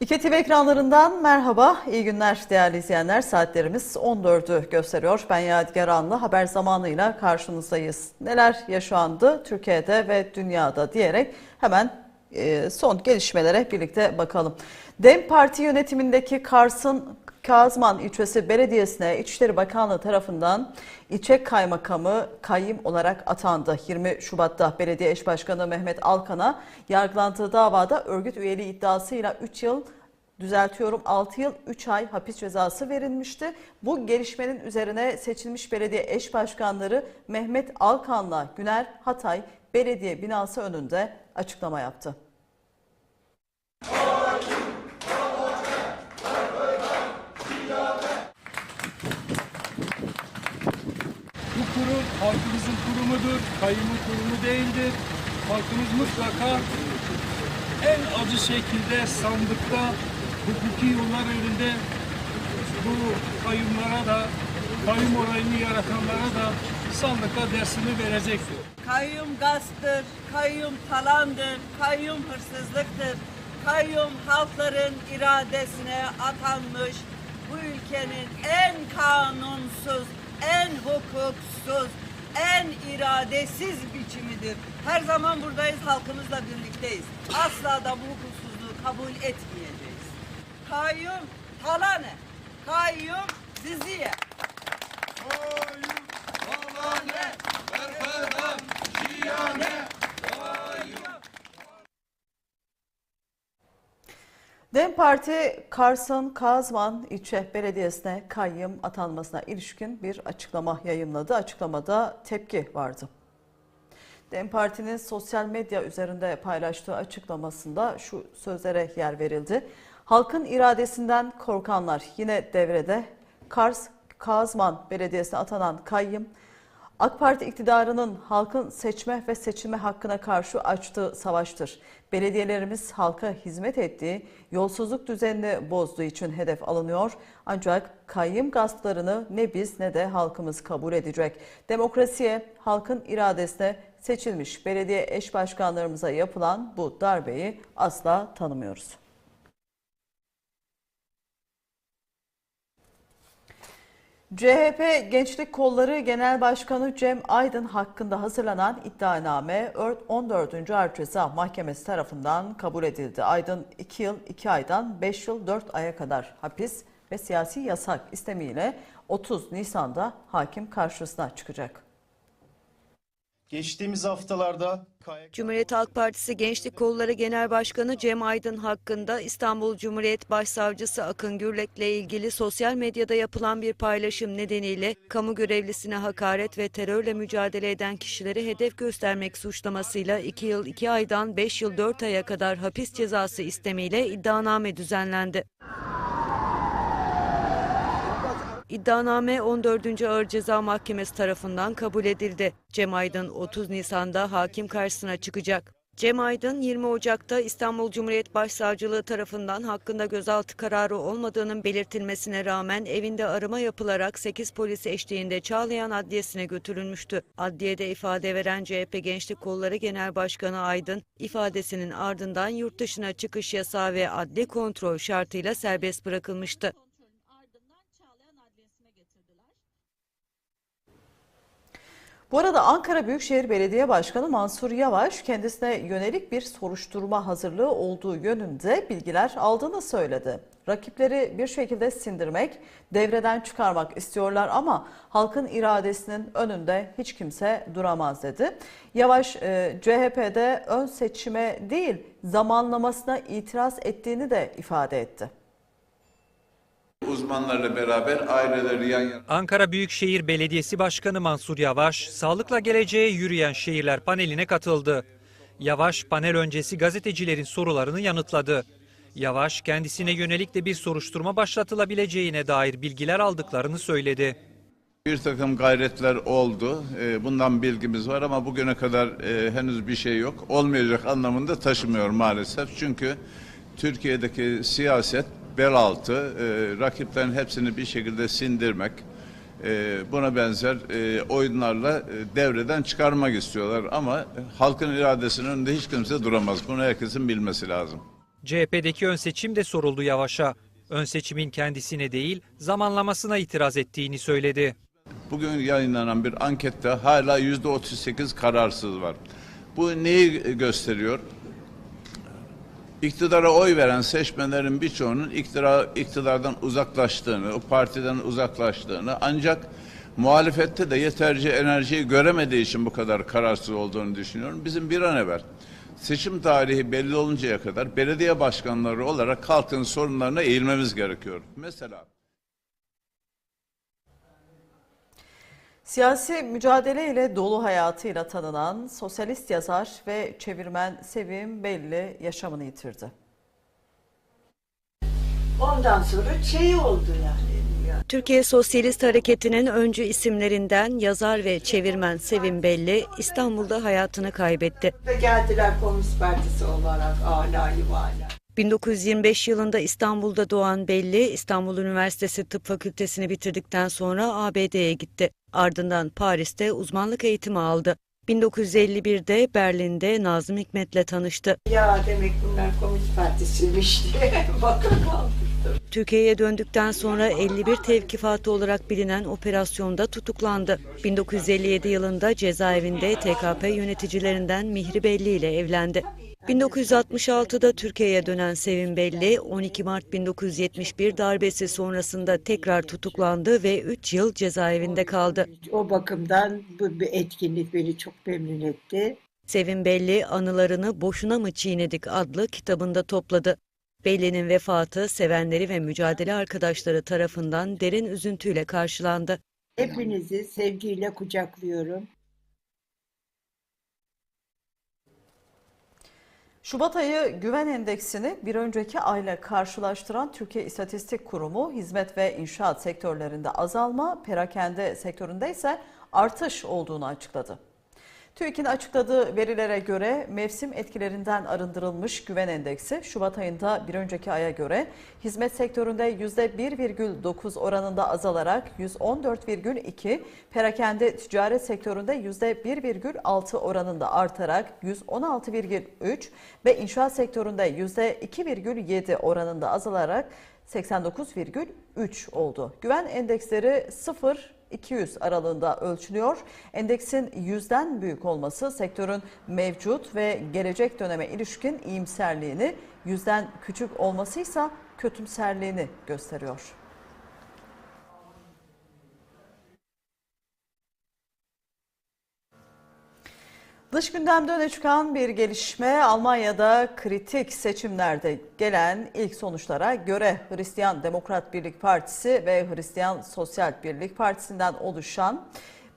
İki ekranlarından merhaba, iyi günler değerli izleyenler. Saatlerimiz 14'ü gösteriyor. Ben Yadigar Anlı, haber zamanıyla karşınızdayız. Neler yaşandı Türkiye'de ve dünyada diyerek hemen e, son gelişmelere birlikte bakalım. DEM Parti yönetimindeki Kars'ın Kazman ilçesi belediyesine İçişleri Bakanlığı tarafından ilçe kaymakamı kayyım olarak atandı. 20 Şubat'ta belediye eş başkanı Mehmet Alkan'a yargılandığı davada örgüt üyeliği iddiasıyla 3 yıl düzeltiyorum 6 yıl 3 ay hapis cezası verilmişti. Bu gelişmenin üzerine seçilmiş belediye eş başkanları Mehmet Alkan'la Güner Hatay belediye binası önünde açıklama yaptı. Kayyumun kurumu değildir. Halkımız mutlaka en acı şekilde sandıkta hukuki yollar önünde bu kayyumlara da, kayyum olayını yaratanlara da sandıkta dersini verecektir. Kayyum gasptır, kayyum talandır, kayyum hırsızlıktır. Kayyum halkların iradesine atanmış bu ülkenin en kanunsuz, en hukuksuz, en iradesiz biçimidir. Her zaman buradayız, halkımızla birlikteyiz. Asla da bu hukuksuzluğu kabul etmeyeceğiz. Kayyum talane, kayyum diziye. DEM Parti Kars'ın Kazman ilçe belediyesine kayyım atanmasına ilişkin bir açıklama yayınladı. Açıklamada tepki vardı. DEM Parti'nin sosyal medya üzerinde paylaştığı açıklamasında şu sözlere yer verildi. Halkın iradesinden korkanlar yine devrede Kars Kazman Belediyesi'ne atanan kayyım AK Parti iktidarının halkın seçme ve seçilme hakkına karşı açtığı savaştır. Belediyelerimiz halka hizmet ettiği, yolsuzluk düzenini bozduğu için hedef alınıyor. Ancak kayyım gasplarını ne biz ne de halkımız kabul edecek. Demokrasiye, halkın iradesine seçilmiş belediye eş başkanlarımıza yapılan bu darbeyi asla tanımıyoruz. CHP Gençlik Kolları Genel Başkanı Cem Aydın hakkında hazırlanan iddianame 14. Ağır Ceza Mahkemesi tarafından kabul edildi. Aydın 2 yıl 2 aydan 5 yıl 4 aya kadar hapis ve siyasi yasak istemiyle 30 Nisan'da hakim karşısına çıkacak. Geçtiğimiz haftalarda Cumhuriyet Halk Partisi Gençlik Kolları Genel Başkanı Cem Aydın hakkında İstanbul Cumhuriyet Başsavcısı Akın Gürlek'le ilgili sosyal medyada yapılan bir paylaşım nedeniyle kamu görevlisine hakaret ve terörle mücadele eden kişileri hedef göstermek suçlamasıyla 2 yıl 2 aydan 5 yıl 4 aya kadar hapis cezası istemiyle iddianame düzenlendi. İddianame 14. Ağır Ceza Mahkemesi tarafından kabul edildi. Cem Aydın 30 Nisan'da hakim karşısına çıkacak. Cem Aydın 20 Ocak'ta İstanbul Cumhuriyet Başsavcılığı tarafından hakkında gözaltı kararı olmadığının belirtilmesine rağmen evinde arama yapılarak 8 polis eşliğinde Çağlayan Adliyesi'ne götürülmüştü. Adliyede ifade veren CHP Gençlik Kolları Genel Başkanı Aydın, ifadesinin ardından yurt dışına çıkış yasağı ve adli kontrol şartıyla serbest bırakılmıştı. ardından Çağlayan Adliyesi'ne getirdiler. Bu arada Ankara Büyükşehir Belediye Başkanı Mansur Yavaş kendisine yönelik bir soruşturma hazırlığı olduğu yönünde bilgiler aldığını söyledi. Rakipleri bir şekilde sindirmek, devreden çıkarmak istiyorlar ama halkın iradesinin önünde hiç kimse duramaz dedi. Yavaş e, CHP'de ön seçime değil zamanlamasına itiraz ettiğini de ifade etti. Uzmanlarla beraber aileleri yan yana Ankara Büyükşehir Belediyesi Başkanı Mansur Yavaş, Sağlıkla Geleceğe Yürüyen Şehirler paneline katıldı. Yavaş, panel öncesi gazetecilerin sorularını yanıtladı. Yavaş, kendisine yönelik de bir soruşturma başlatılabileceğine dair bilgiler aldıklarını söyledi. bir takım gayretler oldu. Ee, Bundan bilgimiz var ama bugüne kadar e, henüz bir şey yok. Olmayacak anlamında taşımıyor maalesef. Çünkü Türkiye'deki siyaset bel altı, e, rakiplerin hepsini bir şekilde sindirmek, e, buna benzer e, oyunlarla e, devreden çıkarmak istiyorlar. Ama halkın iradesinin önünde hiç kimse duramaz. Bunu herkesin bilmesi lazım. CHP'deki ön seçim de soruldu Yavaş'a. Ön seçimin kendisine değil, zamanlamasına itiraz ettiğini söyledi. Bugün yayınlanan bir ankette hala yüzde 38 kararsız var. Bu neyi gösteriyor? İktidara oy veren seçmenlerin birçoğunun iktidar, iktidardan uzaklaştığını, o partiden uzaklaştığını ancak muhalefette de yeterli enerjiyi göremediği için bu kadar kararsız olduğunu düşünüyorum. Bizim bir an evvel seçim tarihi belli oluncaya kadar belediye başkanları olarak halkın sorunlarına eğilmemiz gerekiyor. Mesela Siyasi mücadele ile dolu hayatıyla tanınan sosyalist yazar ve çevirmen Sevim Belli yaşamını yitirdi. Ondan sonra şey oldu yani. Türkiye Sosyalist Hareketi'nin öncü isimlerinden yazar ve çevirmen Sevim Belli İstanbul'da hayatını kaybetti. Ve geldiler Komünist Partisi olarak âlâ yuvarla. 1925 yılında İstanbul'da doğan Belli, İstanbul Üniversitesi Tıp Fakültesini bitirdikten sonra ABD'ye gitti. Ardından Paris'te uzmanlık eğitimi aldı. 1951'de Berlin'de Nazım Hikmet'le tanıştı. Ya demek bunlar Komünist Partisi'ymiş diye bakın kaldı. Türkiye'ye döndükten sonra 51 tevkifatı olarak bilinen operasyonda tutuklandı. 1957 yılında cezaevinde TKP yöneticilerinden Mihri Belli ile evlendi. 1966'da Türkiye'ye dönen Sevim Belli, 12 Mart 1971 darbesi sonrasında tekrar tutuklandı ve 3 yıl cezaevinde kaldı. O bakımdan bu bir etkinlik beni çok memnun etti. Sevim Belli anılarını Boşuna mı Çiğnedik adlı kitabında topladı. Belli'nin vefatı sevenleri ve mücadele arkadaşları tarafından derin üzüntüyle karşılandı. Hepinizi sevgiyle kucaklıyorum. Şubat ayı güven endeksini bir önceki ayla karşılaştıran Türkiye İstatistik Kurumu hizmet ve inşaat sektörlerinde azalma, perakende sektöründe ise artış olduğunu açıkladı. TÜİK'in açıkladığı verilere göre mevsim etkilerinden arındırılmış güven endeksi Şubat ayında bir önceki aya göre hizmet sektöründe %1,9 oranında azalarak 114,2, perakende ticaret sektöründe %1,6 oranında artarak 116,3 ve inşaat sektöründe %2,7 oranında azalarak 89,3 oldu. Güven endeksleri 0 200 aralığında ölçülüyor. Endeksin 100'den büyük olması sektörün mevcut ve gelecek döneme ilişkin iyimserliğini, 100'den küçük olması ise kötümserliğini gösteriyor. Dış gündemde öne çıkan bir gelişme Almanya'da kritik seçimlerde gelen ilk sonuçlara göre Hristiyan Demokrat Birlik Partisi ve Hristiyan Sosyal Birlik Partisi'nden oluşan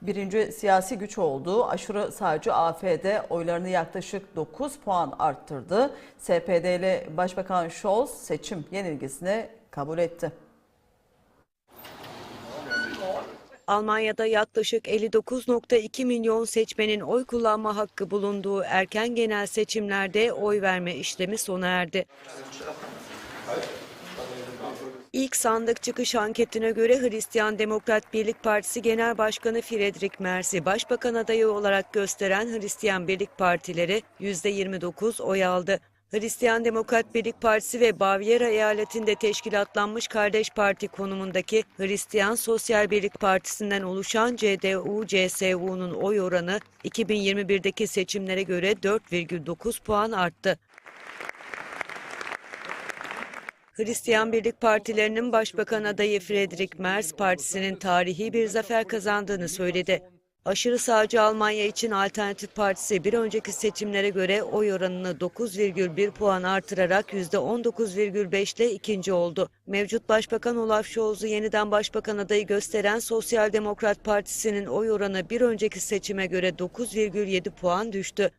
birinci siyasi güç olduğu aşırı sağcı AFD oylarını yaklaşık 9 puan arttırdı. SPD'li Başbakan Scholz seçim yenilgisini kabul etti. Almanya'da yaklaşık 59.2 milyon seçmenin oy kullanma hakkı bulunduğu erken genel seçimlerde oy verme işlemi sona erdi. İlk sandık çıkış anketine göre Hristiyan Demokrat Birlik Partisi Genel Başkanı Friedrich Merz'i başbakan adayı olarak gösteren Hristiyan Birlik Partileri %29 oy aldı. Hristiyan Demokrat Birlik Partisi ve Bavyera eyaletinde teşkilatlanmış kardeş parti konumundaki Hristiyan Sosyal Birlik Partisi'nden oluşan CDU-CSU'nun oy oranı 2021'deki seçimlere göre 4,9 puan arttı. Hristiyan Birlik Partilerinin Başbakan adayı Friedrich Merz partisinin tarihi bir zafer kazandığını söyledi. Aşırı sağcı Almanya için Alternatif Partisi bir önceki seçimlere göre oy oranını 9,1 puan artırarak %19,5 ile ikinci oldu. Mevcut Başbakan Olaf Scholz'u yeniden başbakan adayı gösteren Sosyal Demokrat Partisi'nin oy oranı bir önceki seçime göre 9,7 puan düştü.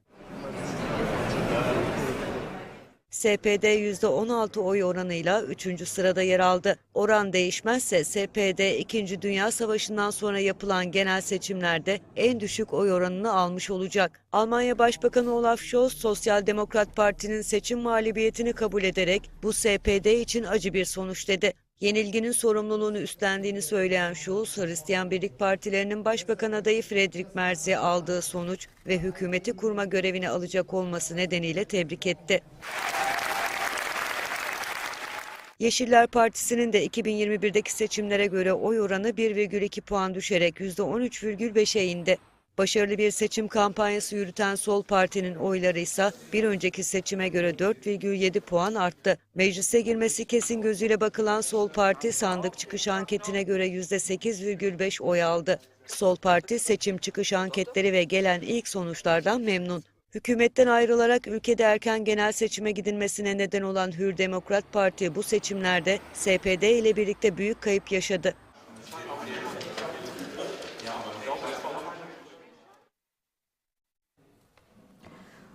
SPD %16 oy oranıyla 3. sırada yer aldı. Oran değişmezse SPD 2. Dünya Savaşı'ndan sonra yapılan genel seçimlerde en düşük oy oranını almış olacak. Almanya Başbakanı Olaf Scholz, Sosyal Demokrat Parti'nin seçim mağlubiyetini kabul ederek bu SPD için acı bir sonuç dedi. Yenilginin sorumluluğunu üstlendiğini söyleyen Schulz, Hristiyan Birlik Partilerinin Başbakan adayı Friedrich Merz'i aldığı sonuç ve hükümeti kurma görevini alacak olması nedeniyle tebrik etti. Yeşiller Partisi'nin de 2021'deki seçimlere göre oy oranı 1,2 puan düşerek %13,5'e indi. Başarılı bir seçim kampanyası yürüten Sol Parti'nin oyları ise bir önceki seçime göre 4,7 puan arttı. Meclise girmesi kesin gözüyle bakılan Sol Parti sandık çıkış anketine göre %8,5 oy aldı. Sol Parti seçim çıkış anketleri ve gelen ilk sonuçlardan memnun. Hükümetten ayrılarak ülkede erken genel seçime gidilmesine neden olan Hür Demokrat Parti bu seçimlerde SPD ile birlikte büyük kayıp yaşadı.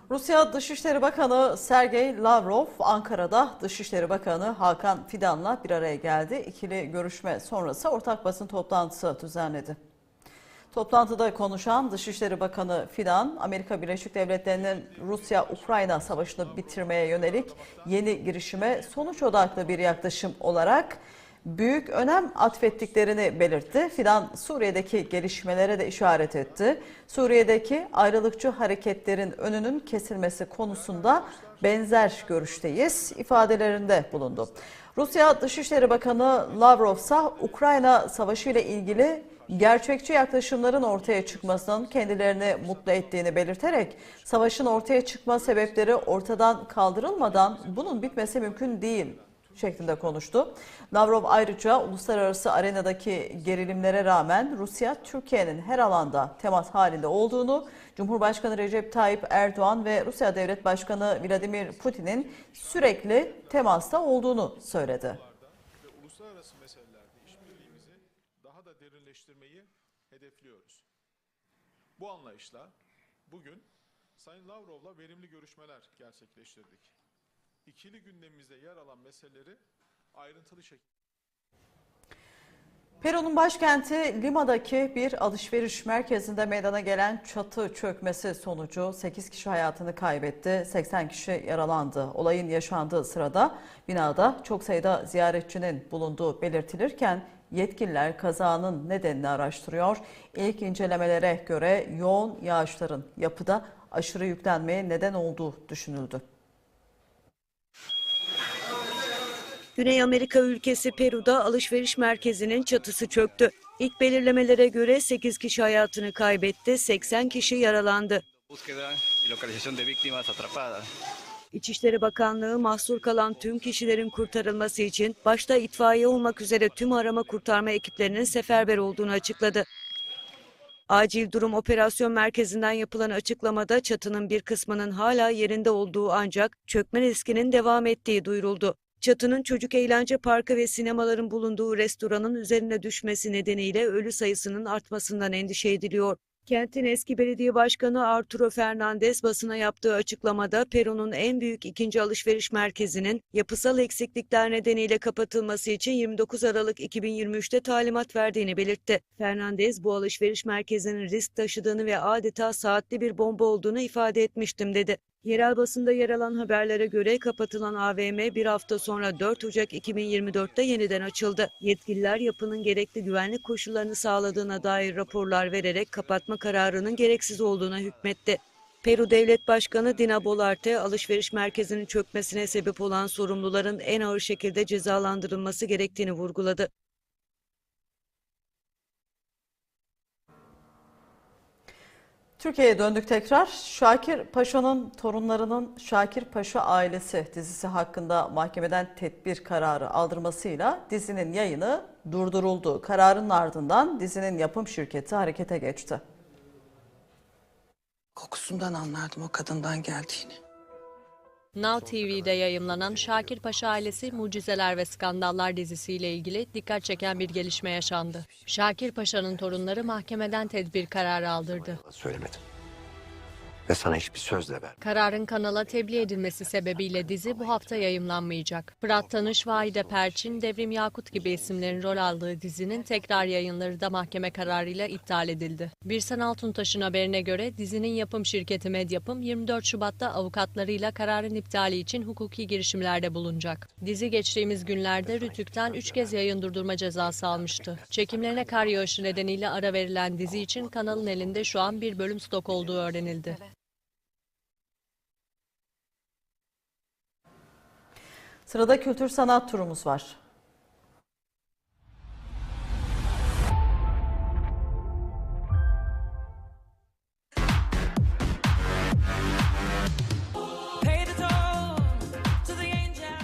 Rusya Dışişleri Bakanı Sergey Lavrov Ankara'da Dışişleri Bakanı Hakan Fidan'la bir araya geldi. İkili görüşme sonrası ortak basın toplantısı düzenledi. Toplantıda konuşan Dışişleri Bakanı Fidan, Amerika Birleşik Devletleri'nin Rusya-Ukrayna savaşını bitirmeye yönelik yeni girişime sonuç odaklı bir yaklaşım olarak büyük önem atfettiklerini belirtti. Fidan Suriye'deki gelişmelere de işaret etti. Suriye'deki ayrılıkçı hareketlerin önünün kesilmesi konusunda benzer görüşteyiz ifadelerinde bulundu. Rusya Dışişleri Bakanı Lavrov ise Ukrayna Savaşı ile ilgili gerçekçi yaklaşımların ortaya çıkmasının kendilerini mutlu ettiğini belirterek savaşın ortaya çıkma sebepleri ortadan kaldırılmadan bunun bitmesi mümkün değil şeklinde konuştu. Lavrov ayrıca uluslararası arenadaki gerilimlere rağmen Rusya Türkiye'nin her alanda temas halinde olduğunu, Cumhurbaşkanı Recep Tayyip Erdoğan ve Rusya Devlet Başkanı Vladimir Putin'in sürekli temasta olduğunu söyledi. uluslararası meselelerde işbirliğimizi daha da derinleştirmeyi hedefliyoruz. Bu anlayışla bugün Sayın Lavrov'la verimli görüşmeler gerçekleştirdik. İkili gündemimizde yer alan meseleleri ayrıntılı şekilde Peru'nun başkenti Lima'daki bir alışveriş merkezinde meydana gelen çatı çökmesi sonucu 8 kişi hayatını kaybetti, 80 kişi yaralandı. Olayın yaşandığı sırada binada çok sayıda ziyaretçinin bulunduğu belirtilirken yetkililer kazanın nedenini araştırıyor. İlk incelemelere göre yoğun yağışların yapıda aşırı yüklenmeye neden olduğu düşünüldü. Güney Amerika ülkesi Peru'da alışveriş merkezinin çatısı çöktü. İlk belirlemelere göre 8 kişi hayatını kaybetti, 80 kişi yaralandı. İçişleri Bakanlığı mahsur kalan tüm kişilerin kurtarılması için başta itfaiye olmak üzere tüm arama kurtarma ekiplerinin seferber olduğunu açıkladı. Acil Durum Operasyon Merkezi'nden yapılan açıklamada çatının bir kısmının hala yerinde olduğu ancak çökme riskinin devam ettiği duyuruldu. Çatının çocuk eğlence parkı ve sinemaların bulunduğu restoranın üzerine düşmesi nedeniyle ölü sayısının artmasından endişe ediliyor. Kentin eski belediye başkanı Arturo Fernandez basına yaptığı açıklamada Peru'nun en büyük ikinci alışveriş merkezinin yapısal eksiklikler nedeniyle kapatılması için 29 Aralık 2023'te talimat verdiğini belirtti. Fernandez bu alışveriş merkezinin risk taşıdığını ve adeta saatli bir bomba olduğunu ifade etmiştim dedi. Yerel basında yer alan haberlere göre kapatılan AVM bir hafta sonra 4 Ocak 2024'te yeniden açıldı. Yetkililer yapının gerekli güvenlik koşullarını sağladığına dair raporlar vererek kapatma kararının gereksiz olduğuna hükmetti. Peru Devlet Başkanı Dina Bolarte, alışveriş merkezinin çökmesine sebep olan sorumluların en ağır şekilde cezalandırılması gerektiğini vurguladı. Türkiye'ye döndük tekrar. Şakir Paşa'nın torunlarının Şakir Paşa ailesi dizisi hakkında mahkemeden tedbir kararı aldırmasıyla dizinin yayını durduruldu. Kararın ardından dizinin yapım şirketi harekete geçti. Kokusundan anlardım o kadından geldiğini. Now TV'de yayımlanan Şakir Paşa ailesi Mucizeler ve Skandallar dizisiyle ilgili dikkat çeken bir gelişme yaşandı. Şakir Paşa'nın torunları mahkemeden tedbir kararı aldırdı. Söylemedim. Ve sana hiçbir söz de ver. Kararın kanala tebliğ edilmesi sebebiyle dizi bu hafta yayımlanmayacak. Fırat Tanış, Vahide Perçin, Devrim Yakut gibi isimlerin rol aldığı dizinin tekrar yayınları da mahkeme kararıyla iptal edildi. Birsen Altuntaş'ın haberine göre dizinin yapım şirketi Medyapım 24 Şubat'ta avukatlarıyla kararın iptali için hukuki girişimlerde bulunacak. Dizi geçtiğimiz günlerde Rütük'ten 3 kez yayın durdurma cezası almıştı. Çekimlerine kar yağışı nedeniyle ara verilen dizi için kanalın elinde şu an bir bölüm stok olduğu öğrenildi. Sırada kültür sanat turumuz var.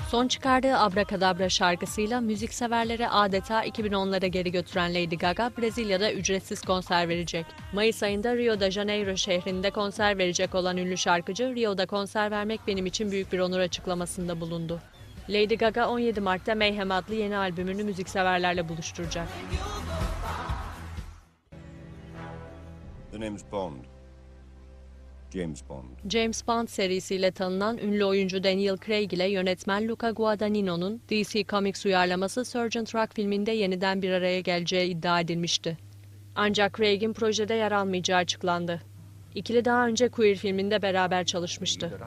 Son çıkardığı Abracadabra şarkısıyla müzikseverlere adeta 2010'lara geri götüren Lady Gaga, Brezilya'da ücretsiz konser verecek. Mayıs ayında Rio de Janeiro şehrinde konser verecek olan ünlü şarkıcı, Rio'da konser vermek benim için büyük bir onur açıklamasında bulundu. Lady Gaga 17 Mart'ta Mayhem adlı yeni albümünü müzikseverlerle buluşturacak. The name's Bond. James Bond. James Bond serisiyle tanınan ünlü oyuncu Daniel Craig ile yönetmen Luca Guadagnino'nun DC Comics uyarlaması Sergeant Rock filminde yeniden bir araya geleceği iddia edilmişti. Ancak Craig'in projede yer almayacağı açıklandı. İkili daha önce Queer filminde beraber çalışmıştı.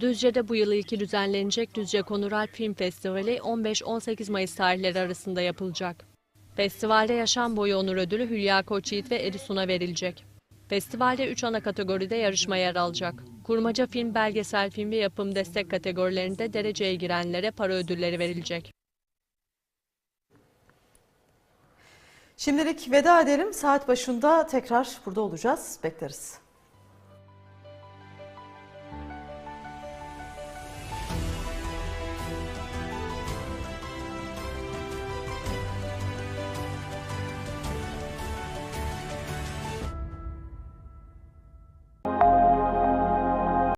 Düzce'de bu yıl ilki düzenlenecek Düzce Konural Film Festivali 15-18 Mayıs tarihleri arasında yapılacak. Festivalde yaşam boyu onur ödülü Hülya Koçyiğit ve Erisun'a verilecek. Festivalde 3 ana kategoride yarışma yer alacak. Kurmaca film, belgesel film ve yapım destek kategorilerinde dereceye girenlere para ödülleri verilecek. Şimdilik veda edelim. Saat başında tekrar burada olacağız. Bekleriz.